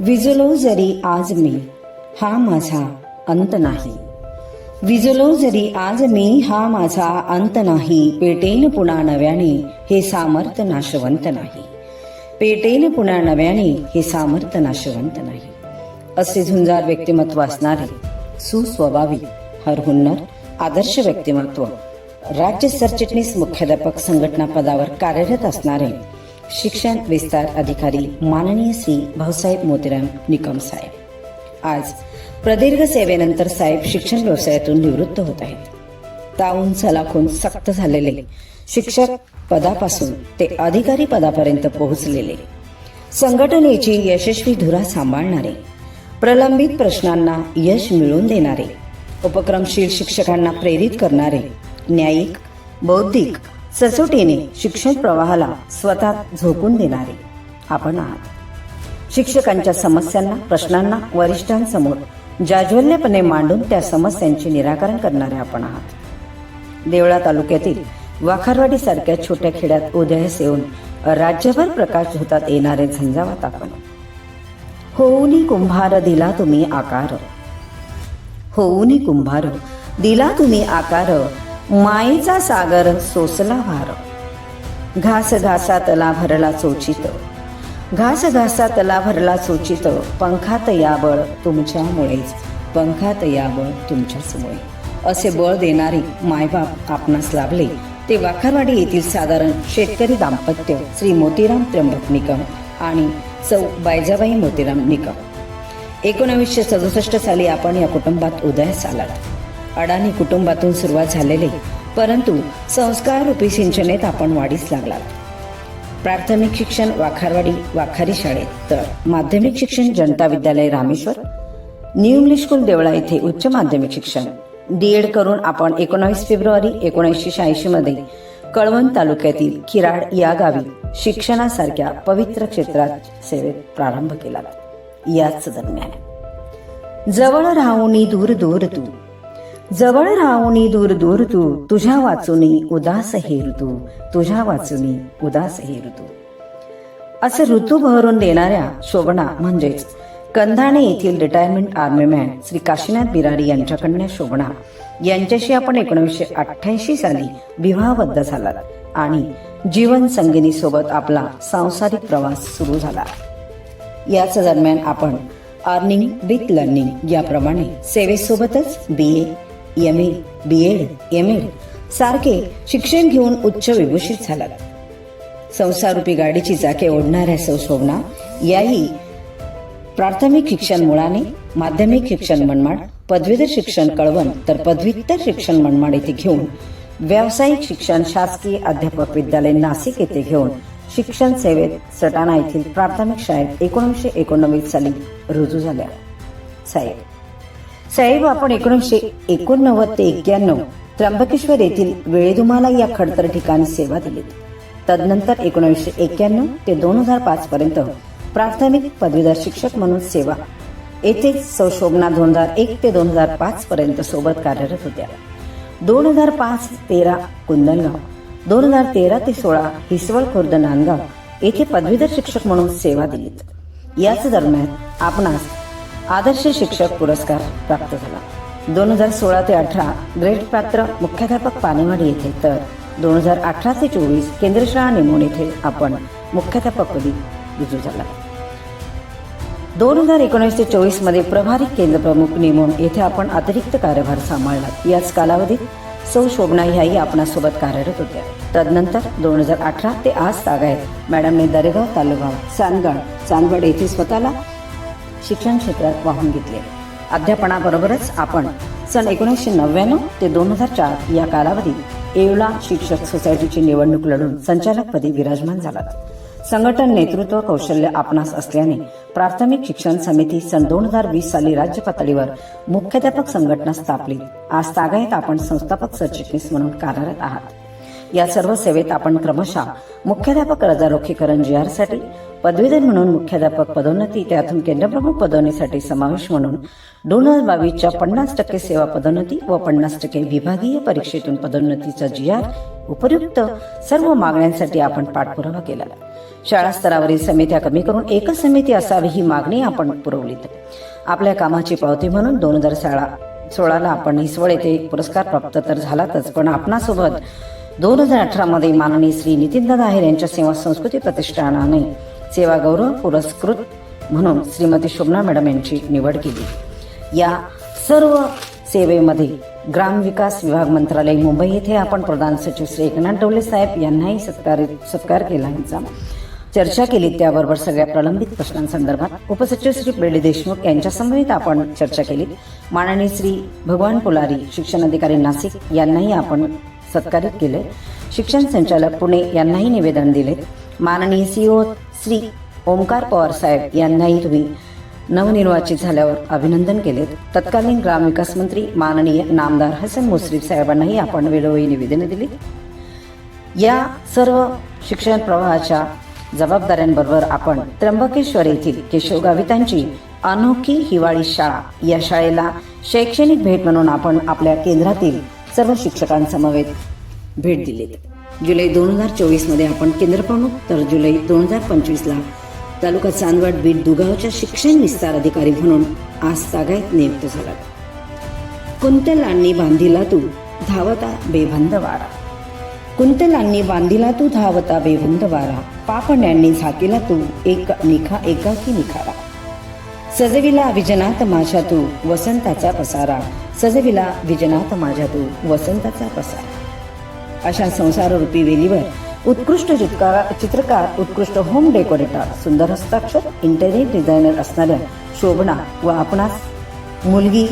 विजलो जरी आज मी हा माझा अंत नाही. विजलो जरी आज मी हा माझा अंत नाही. पेटेन पुन्हा नव्याने हे सामर्थ नाशवंत नाही. पेटेन पुन्हा नव्याने हे सामर्थ नाशवंत नाही. असे झुंजार व्यक्तिमत्व असणारे सुस्वभावी हरहुन्नर आदर्श व्यक्तिमत्व राज्य सरचिटणीस मुख्याध्यापक संघटना पदावर कार्यरत असणारे शिक्षण विस्तार अधिकारी माननीय श्री भाऊसाहेब मोतीराम निकम साहेब. आज प्रदीर्घ सेवेनंतर साहेब शिक्षण व्यवसायातून निवृत्त होत आहेत. ताऊन सलाखून सक्त झालेले शिक्षक पदापासून ते अधिकारी पदापर्यंत पोहोचलेले. संघटनेची यशस्वी धुरा सांभाळणारे प्रलंबित प्रश्नांना यश मिळवून देणारे उपक्रमशील शिक्षकांना प्रेरित करणारे न्यायिक बौद्धिक सचोटीने शिक्षण प्रवाहाला स्वतः झोकून देणारे. आपण आहात. शिक्षकांच्या समस्यांना प्रश्नांना वरिष्ठांसमोर जाज्वल्यपणे मांडून त्या समस्यांचे निराकरण करणारे आपण आहात. देवळा तालुक्यातील वाखारवाडी सारख्या छोट्या खेड्यात उदयास येऊन राज्यभर प्रकाश होतात येणारे झंझावात आपण. होऊनी कुंभार दिला तुम्ही आकार. होऊनी कुंभार दिला तुम्ही आकार. मायेचा सागर सोसला भार. घास घासा तला भरला चोचित. घास घासा तला भरला चोचित. पंखात या बळ तुमच्यामुळेच. पंखात या बळ तुमच्याचमुळे. असे बळ देणारे मायबाप आपणास लाभले. ते वाखारवाडी येथील साधारण शेतकरी दाम्पत्य श्री मोतीराम त्र्यंबक निकम आणि सौ बायजाबाई मोतीराम निकम. एकोणावीसशे सदुसष्ट साली आपण या कुटुंबात उदयास आलात. अडाणी कुटुंबातून सुरुवात झालेले. परंतु संस्काररूपी सिंचनेत आपण वाढीस लागला प्राथमिक शिक्षण वाखारवाडी वाखारी शाळेत. तर माध्यमिक शिक्षण जनता विद्यालय Rameshwar. New English school Deola येथे उच्च माध्यमिक शिक्षण. डीएड करून आपण एकोणावीस फेब्रुवारी एकोणीसशे शहाऐंशी मध्ये कळवण तालुक्यातील किराड या गावी शिक्षणासारख्या पवित्र क्षेत्रात सेवेत प्रारंभ केला. याच दरम्यान. जवळ राहून दूर दूर तू जवळ राहुनी दूर दूर तू तुझ्या वाचुनी उदास हे ऋतू तुझ्या वाचुनी उदास हे ऋतू असे ऋतू भरून देणाऱ्या शोभना म्हणजेच कंधाणे येथील रिटायरमेंट आर्मीमॅन श्री काशीनाथ बिरारी यांच्या कन्या शोभना. यांच्याशी आपण एकोणीसशे अठ्ठ्याऐंशी साली विवाहबद्ध झालात आणि जीवन संगिनी सोबत आपला सांसारिक प्रवास सुरू झाला. याच दरम्यान आपण अर्निंग विथ लर्निंग याप्रमाणे सेवेसोबतच B A M A B Ed M Ed सारखे शिक्षण घेऊन उच्च विभूषित झालात. संसारूपी गाडीची चाके ओढणाऱ्या सौशोभना याही प्राथमिक शिक्षण मुळाने माध्यमिक शिक्षण मनमाड पदवीधर शिक्षण कळवण तर पदव्युत्तर शिक्षण मनमाड येथे घेऊन व्यावसायिक शिक्षण शासकीय अध्यापक विद्यालय नाशिक येथे घेऊन शिक्षण सेवेत सटाणा येथील प्राथमिक शाळेत एकोणीसशे एकोणनव्वद साली रुजू झाल्या. साहेब साहेब आपण एकोणीसशे एकोणनव्वद ते एक्क्याण्णव त्र्यंबकेश्वर येथील वेळेदुमाला या खडतर ठिकाणी सेवा दिलीत. तदनंतर एकोणीसशे एक्क्याण्णव ते दोन हजार पाच पर्यंत प्राथमिक पदवीधर शिक्षक म्हणून सेवा. येथे सौशोभना दोन हजार एक ते दोन हजार पाच पर्यंत सोबत कार्यरत होत्या. दोन हजार पाच तेरा कुंदनगाव दोन हजार तेरा ते सोळा हिसवळ खुर्द नांदगाव येथे पदवीधर शिक्षक म्हणून सेवा दिलीत. याच दरम्यान आपणास आदर्श शिक्षक पुरस्कार प्राप्त झाला. दोन हजार सोळा ते अठरा ग्रेड पात्र मुख्याध्यापक पानेवाडी येथे. तर दोन हजार अठरा ते चोवीस केंद्रशाळा नेमून येथे आपण मुख्याध्यापकपदी रुजू झाला. दोन हजार एकोणीस ते चोवीसमध्ये प्रभारी केंद्र प्रमुख येथे आपण अतिरिक्त कार्यभार सांभाळला. याच कालावधीत सौ शोभना ह्याही आपणासोबत कार्यरत होत्या. तदनंतर दोन हजार अठरा ते आज तागायत. मॅडमने दरेगाव तालुगाव चांदगड चांदगड येथे स्वतःला शिक्षण क्षेत्रात वाहून घेतले. अध्यापनाबरोबरच आपण सन एकोणीसशे नव्याण्णव ते दोन हजार चार या कालावधीत येवला शिक्षक सोसायटीची निवडणूक लढून संचालकपदी विराजमान झालात. संघटन नेतृत्व कौशल्य आपणास असल्याने प्राथमिक शिक्षण समिती सन दोन हजार वीस साली राज्य पातळीवर मुख्याध्यापक संघटना स्थापली. आज तागायत आपण संस्थापक सरचिटणीस म्हणून कार्यरत आहात. या सर्व सेवेत आपण क्रमशः मुख्याध्यापक रजारोखीकरण जी आरसाठी पदवीधर म्हणून मुख्याध्यापक पदोन्नती त्यातून केंद्रप्रमुख पदोन्नतीसाठी समावेश म्हणून दोन हजार बावीसच्या पन्नास टक्के सेवा पदोन्नती व पन्नास टक्के विभागीय परीक्षेतून पदोन्नतीचा जी आर उपयुक्त सर्व मागण्यांसाठी आपण पाठपुरावा केला. शाळा स्तरावरील समित्या कमी करून एकच समिती असावी ही मागणी आपण पुरवलीत. आपल्या कामाची पावती म्हणून दोन हजार शाळा सोळाला आपण हिसवळ येथे पुरस्कार प्राप्त तर झालातच पण आपणासोबत दोन हजार अठरामध्ये माननीय श्री नितीनदादा आहेर यांच्या सेवा संस्कृती प्रतिष्ठानाने सेवा गौरव पुरस्कृत म्हणून श्रीमती शोभना मॅडम यांची निवड केली. या सर्व सेवेमध्ये ग्रामविकास विभाग मंत्रालय मुंबई येथे आपण प्रधान सचिव श्री एकनाथ डवले साहेब यांनाही सत्कार सत्कार केला यांचा. चर्चा केली त्याबरोबर सगळ्या प्रलंबित प्रश्नांसंदर्भात उपसचिव श्री प्रेडी देशमुख यांच्यासमवेत आपण चर्चा केली. माननीय श्री भगवान पुलारी शिक्षण अधिकारी नाशिक यांनाही आपण सत्कारित केले. शिक्षण संचालक पुणे यांनाही निवेदन दिले. माननीय सीओ श्री ओमकार पवार साहेब यांनाही तुम्ही नवनिर्वाचित झाल्यावर अभिनंदन केले. तत्कालीन ग्रामविकास मंत्री माननीय नामदार हसन मुश्रीफ साहेबांनाही आपण वेळोवेळी निवेदने दिली. या सर्व शिक्षण प्रवाहाच्या जबाबदाऱ्यांबरोबर आपण त्र्यंबकेश्वर येथील केशव गावितांची अनोखी हिवाळी शाळा या शाळेला शैक्षणिक भेट म्हणून आपण आपल्या केंद्रातील सर्व शिक्षकांसमवेत. भेट दिली जुलै दोन हजार चोवीसमध्ये आपण केंद्र प्रमुख तर जुलै दोन हजार पंचवीस ला तालुका चांदवड बीट दुगावच्या शिक्षण विस्तार अधिकारी म्हणून आज तागायत नियुक्त झाला कुंतलांनी बांधिला तू धावता बेबंद वारा. कुंतलांनी बांधिला तू धावता बेबंद वारा. पापण्यांनी झाकिला तू एक निखा एकाकी निखारा. सजविला विजनात माझ्या तू वसंताचा पसारा. सजविला विजनात माझ्या तू वसंताचा पसारा. अशा संसाररूपी वेलीवर उत्कृष्ट चित्रकार चित्रकार उत्कृष्ट होम डेकोरेटर सुंदर हस्ताक्षर इंटेरियर डिझायनर असणाऱ्या शोभना व आपणास मुलगी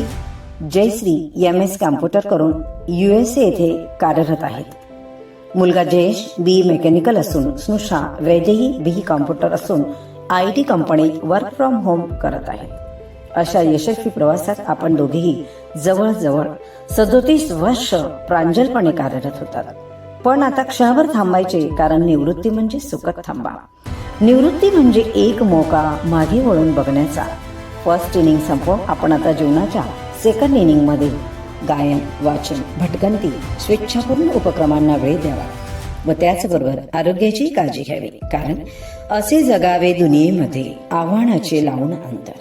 जयश्री एम एस कॉम्प्युटर करून युएसए येथे कार्यरत आहेत. मुलगा जयेश बी मेकॅनिकल असून स्नुषा वैद्यही बी कॉम्प्युटर असून I T company work from home करत आहे. अशा यशस्वी प्रवासात आपण दोघेही जवळजवळ सदोतीस वर्ष प्रांजलपणे कार्यरत होतात. पण आता क्षणभर थांबायचे कारण निवृत्ती म्हणजे सुखद थांबा. निवृत्ती म्हणजे एक मोका मागे वळून बघण्याचा. फर्स्ट इनिंग संपवून आपण आता जीवनाच्या सेकंड इनिंगमध्ये गायन वाचन भटकंती स्वेच्छापूर्ण उपक्रमांना वेळ द्यावा. व त्याचबरोबर आरोग्याची काळजी घ्यावी. कारण असे जगावे दुनियेमध्ये आव्हानाचे लावून अंतर.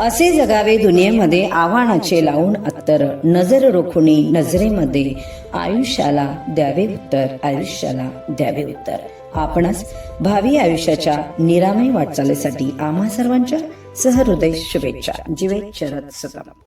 असे जगावे दुनियेमध्ये आव्हानाचे लावून अत्तर नजर रोखुनी नजरेमध्ये आयुष्याला द्यावे उत्तर आयुष्याला द्यावे उत्तर. आपणास भावी आयुष्याच्या निरामय वाटचालीसाठी आम्हा सर्वांच्या सहृदय शुभेच्छा. जीवे शरद सतम